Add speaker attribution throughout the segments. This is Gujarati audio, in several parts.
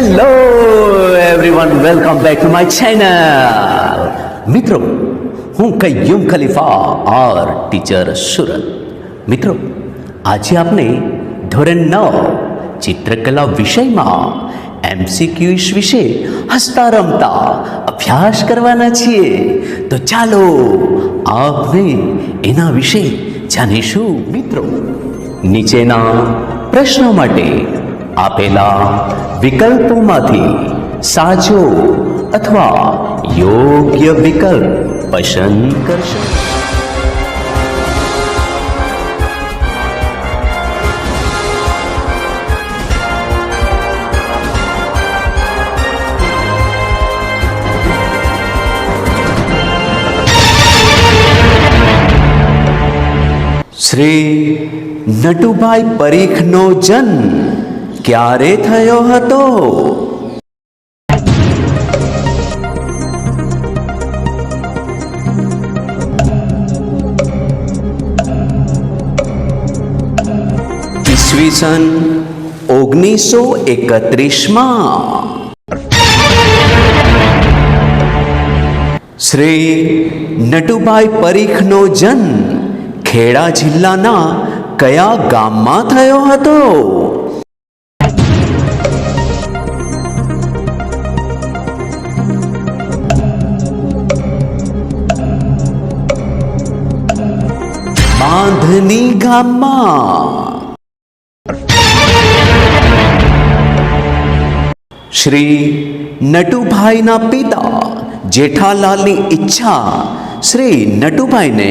Speaker 1: Hello everyone welcome back to my channel મિત્રો હું કૈયુમ ખલીફા આર ટીચર સુરત. મિત્રો આજે આપણે ધોરણ નવ ચિત્રકલા વિષયમાં એમસીક્યુઝ વિશે હસતા રમતા અભ્યાસ કરવાના છીએ. તો ચાલો આપણે એના વિશે જાણીશું. મિત્રો નીચેના પ્રશ્નો માટે આપેલા વિકલ્પોમાંથી સાચો અથવા યોગ્ય વિકલ્પ પસંદ કરશો. શ્રી નટુભાઈ પરીખનો જન્મ ક્યારે થયો હતો? ઈસવીસન ઓગણીસો એકત્રીસમાં. શ્રી નટુભાઈ પરીખનો જન્મ ખેડા જિલ્લાના કયા ગામમાં થયો હતો? બાંધની ગામમાં શ્રી નટુભાઈના પિતા જેઠાલાલની ઈચ્છા શ્રી નટુભાઈને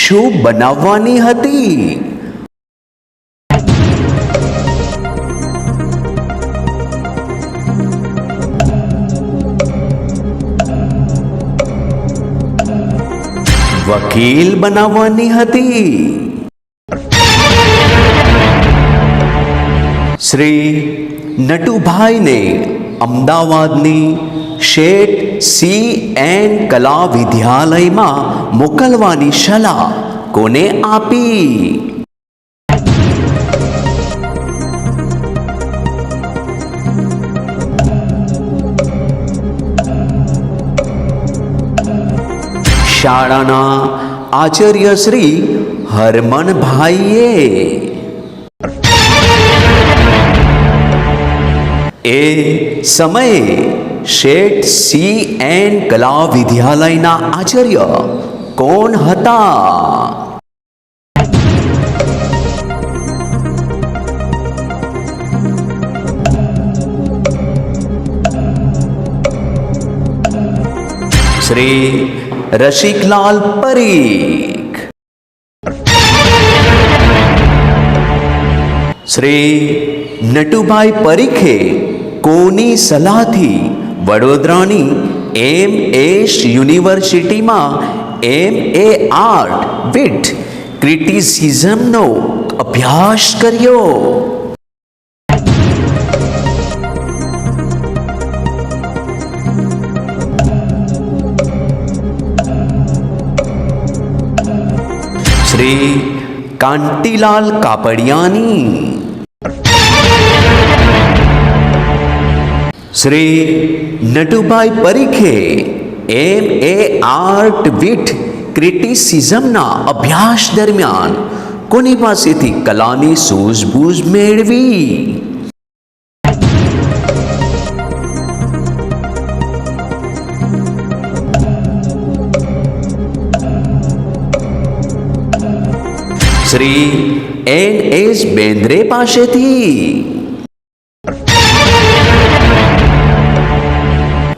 Speaker 1: શું બનાવવાની હતી વકીલ બનાવવાની હતી શ્રી નટુભાઈને અમદાવાદની શેઠ સી એન કલા વિદ્યાલયમાં મોકલવાની સલાહ કોને આપી? શાળાના આચાર્ય શ્રી હરમનભાઈએ એ સમયે શેઠ સી એન કલા વિદ્યાલયના આચાર્ય કોણ હતા? શ્રી રસિકલાલ પરીખ. શ્રી નટુભાઈ પરીખે કોની સલાહથી વડોદરાની એમ એસ યુનિવર્સિટીમાં એમ એ આર્ટ વિથ ક્રિટિસિઝમનો અભ્યાસ કર્યો. શ્રી કાંટીલાલ કાપડિયાની શ્રી નટુભાઈ પરીખે એમ એ આર્ટ વિથ ક્રિટિસિઝમના અભ્યાસ દરમિયાન કોની પાસેથી કલાની સૂઝબૂઝ મેળવી? શ્રી એન એસ બેન્દ્રે પાસેથી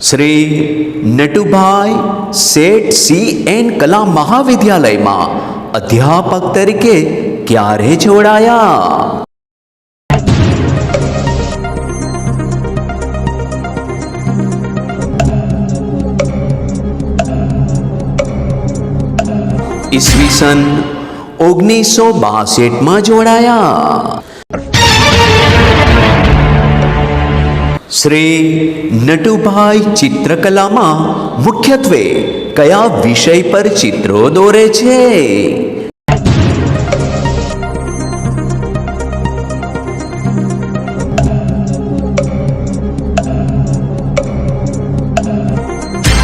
Speaker 1: શ્રી નટુભાઈ શેઠ સી એન કલા મહાવિદ્યાલયમાં અધ્યાપક તરીકે ક્યારે જોડાયા ઈસવીસન ઓગણીસો બાસઠમાં જોડાયા શ્રી નટુભાઈ ચિત્રકલામાં મુખ્યત્વે કયા વિષય પર ચિત્રો દોરે છે?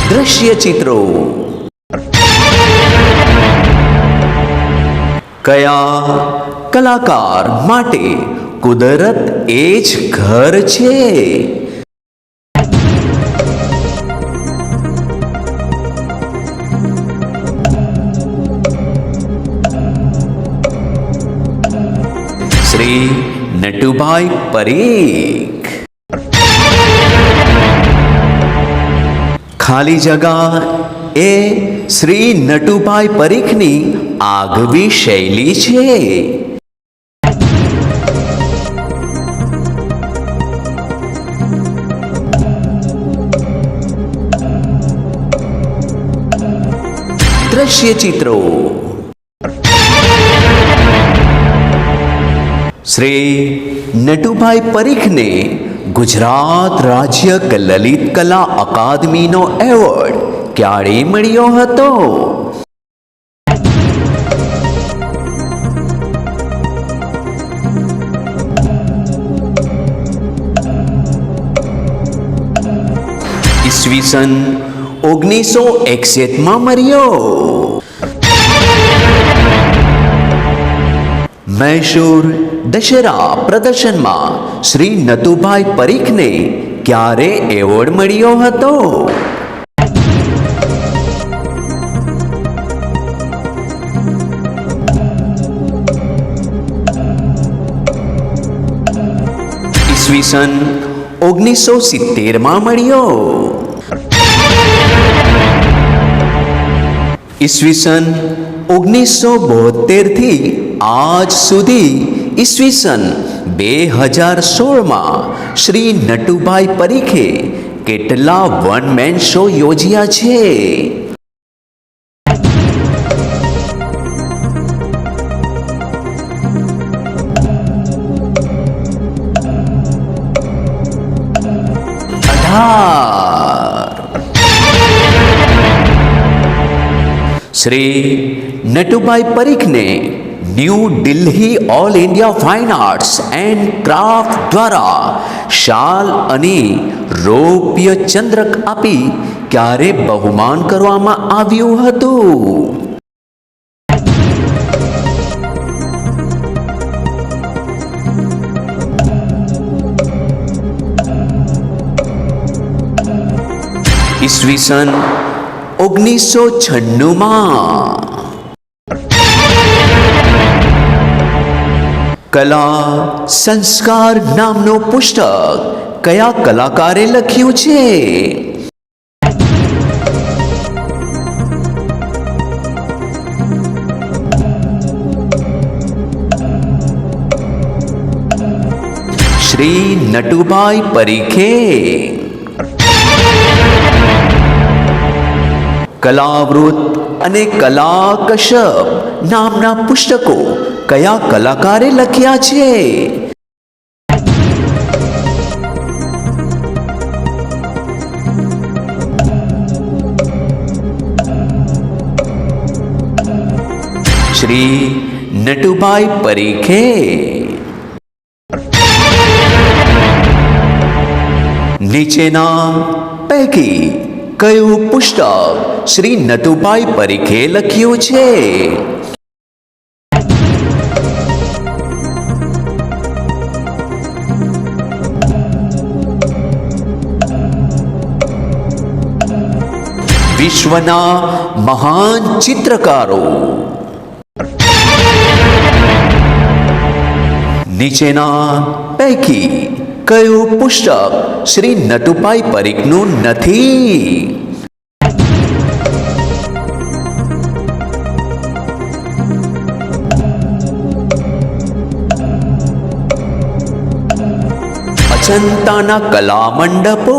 Speaker 1: દ્રશ્ય ચિત્રો. કયા કલાકાર માટે કુદરત એ જ ઘર છે? શ્રી નટુભાઈ પરીખ. ખાલી જગા એ શ્રી નટુભાઈ પરીખની આગવી શૈલી છે. દ્રશ્ય ચિત્રો શ્રી નટુભાઈ પરીખને ગુજરાત રાજ્ય લલિત કલા અકાદમીનો એવોર્ડ ક્યારે મળ્યો હતો? ઈસવીસન ઓગણીસો એકસઠમાં મળ્યો. મૈસૂર દશેરા પ્રદર્શનમાં શ્રી નતુભાઈ પરીખને ક્યારે એવોર્ડ મળ્યો હતો? ઈસવીસન ઓગણીસો સિત્તેરમાં મળ્યો. ઈસવીસન ઓગણીસો બોતેરથી આજ સુધી ઈસવીસન બે હજાર સોળમાં શ્રી નટુભાઈ પરીખે કેટલા વન મેન શો યોજ્યા છે? Shri Natubhai પરીખને New Delhi all India fine arts and craft દ્વારા શાલ અને રૌપ્ય ચંદ્રક આપી ક્યારે બહુમાન કરવામાં આવ્યું હતું ઈસવીસન ઓગણીસો છન્નુંમાં કલા સંસ્કાર નામનું પુસ્તક કયા કલાકારે લખ્યું છે? શ્રી નટુભાઈ પરીખે. કલાવૃત અને કલા કશ્યપ નામના પુસ્તકો કયા કલાકારે લખ્યા છે? શ્રી નટુભાઈ પરીખે. નીચેના પૈકી કયું પુસ્તક શ્રી નટુભાઈ પરીખે લખ્યું છે? વિશ્વના મહાન ચિત્રકારો. નીચેના પૈકી કયું પુસ્તક શ્રી નટુભાઈ પરીખનું નથી? અજંતાના કલા મંડપો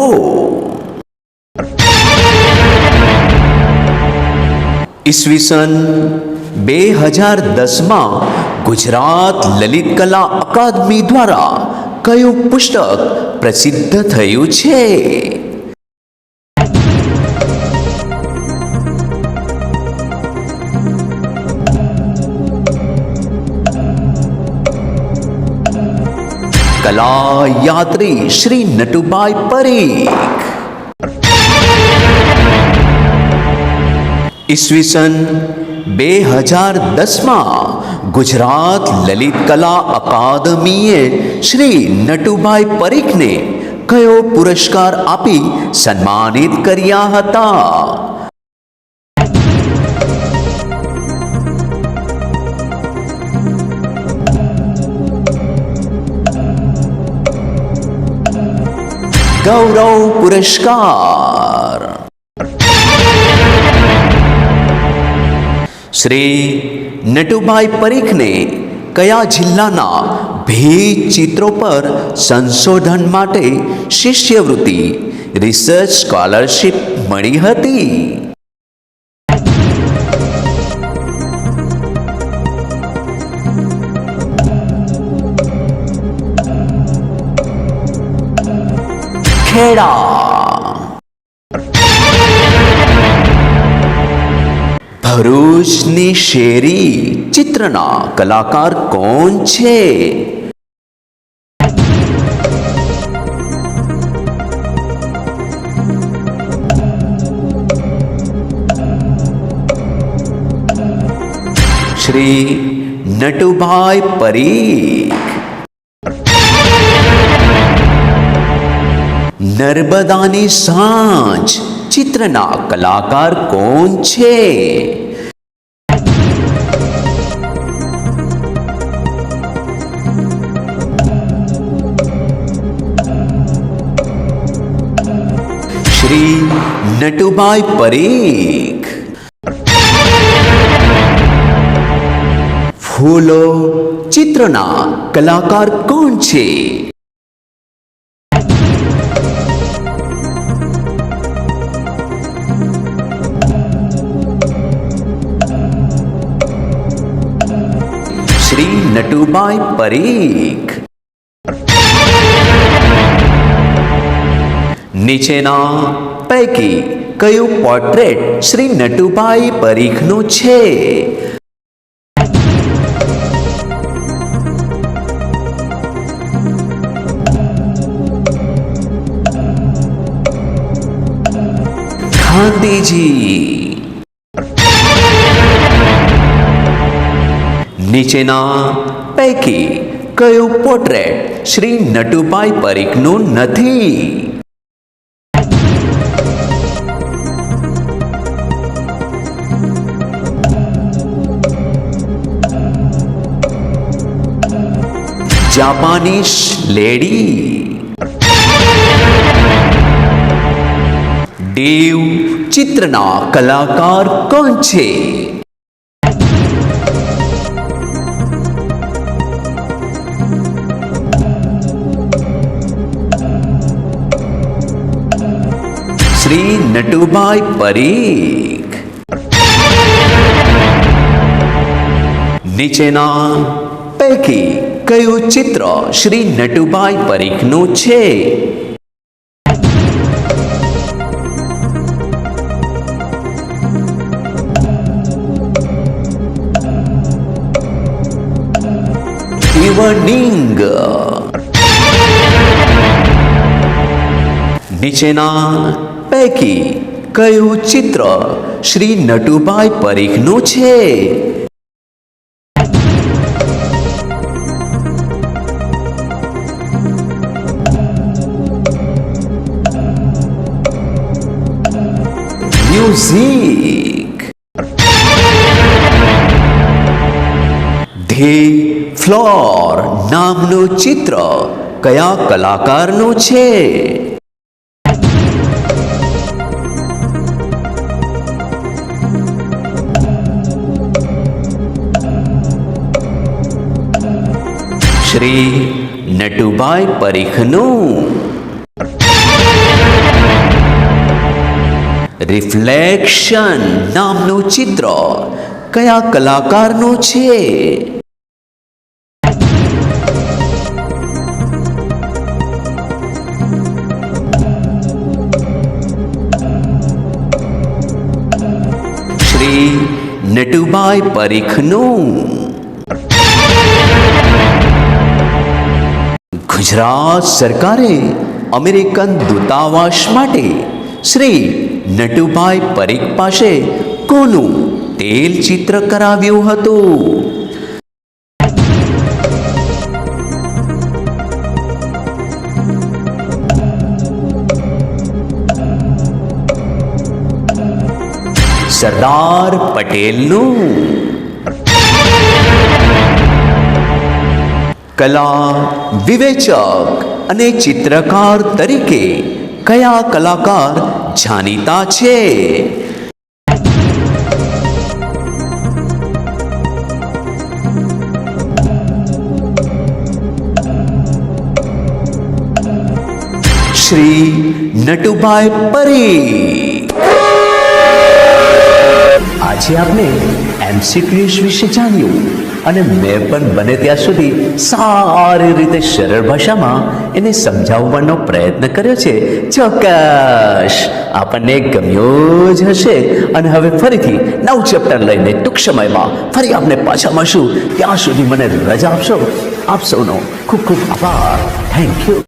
Speaker 1: ઈસવીસન બે હજાર દસમાં ગુજરાત લલિત કલા અકાદમી દ્વારા કયું પુસ્તક પ્રસિદ્ધ થયું છે? કલા યાત્રી શ્રી નટુભાઈ પરીખ. ઈસવીસન બે હજાર દસમાં ગુજરાત લલિત કલા અકાદમીએ શ્રી નટુભાઈ પરીખને કયો પુરસ્કાર આપી સન્માનિત કર્યા હતા? ગૌરવ પુરસ્કાર શ્રી નટુભાઈ પરીખને કયા જિલ્લાના ભેજ ચિત્રો પર સંશોધન માટે શિષ્યવૃત્તિ રિસર્ચ સ્કોલરશિપ મળી હતી? ખેડા ભરૂચની શેરી ચિત્રના કલાકાર કોણ છે? શ્રી નટુભાઈ પરીખ. નર્મદાની સાંજ ચિત્રના કલાકાર કોણ છે? નટુભાઈ પરીખ ફૂલો ચિત્રના કલાકાર કોણ છે શ્રી નટુભાઈ પરીખ નીચેના પૈકી કયું પોર્ટ્રેટ શ્રી નટુભાઈ પરીખનું છે? ગાંધીજી. નીચેના પૈકી કયું પોર્ટ્રેટ શ્રી નટુભાઈ પરીખનું નથી? જાપાનીશ લેડી. દેવ ચિત્રના કલાકાર કોણ છે? શ્રી નટુભાઈ પરીખ. નીચેના પૈકી કયું ચિત્ર શ્રી નટુભાઈ પરીખનું છે. નીચેના પૈકી કયું ચિત્ર શ્રી નટુભાઈ પરીખનું છે. ફ્લોર નામનું ચિત્ર કયા કલાકારનું છે? શ્રી નટુભાઈ પરીખનું રિફ્લેક્શન નામનું ચિત્ર કયા કલાકારનું છે? નટુભાઈ પરીખનું. ગુજરાત સરકારે અમેરિકન દૂતાવાસ માટે શ્રી નટુભાઈ પરીખ પાસે કોનું તેલ ચિત્ર કરાવ્યું હતું? સરદાર પટેલનું. કલા વિવેચક અને ચિત્રકાર તરીકે કયા કલાકાર જાણીતા છે? શ્રી નટુભાઈ પરી આજે આપણે એમસીક્યુઝ વિશે જાણ્યું. અને મેં પણ બને ત્યાં સુધી સારી રીતે સરળ ભાષામાં એને સમજાવવાનો પ્રયત્ન કર્યો છે. ચોક્કસ! આપણને ગમ્યો જ હશે. અને હવે ફરીથી નવું ચેપ્ટર લઈને ટૂંક સમયમાં ફરી આપણે પાછા મળશું. ત્યાં સુધી મને રજા આપશો. આપ સૌનો ખૂબ ખૂબ આભાર. Thank you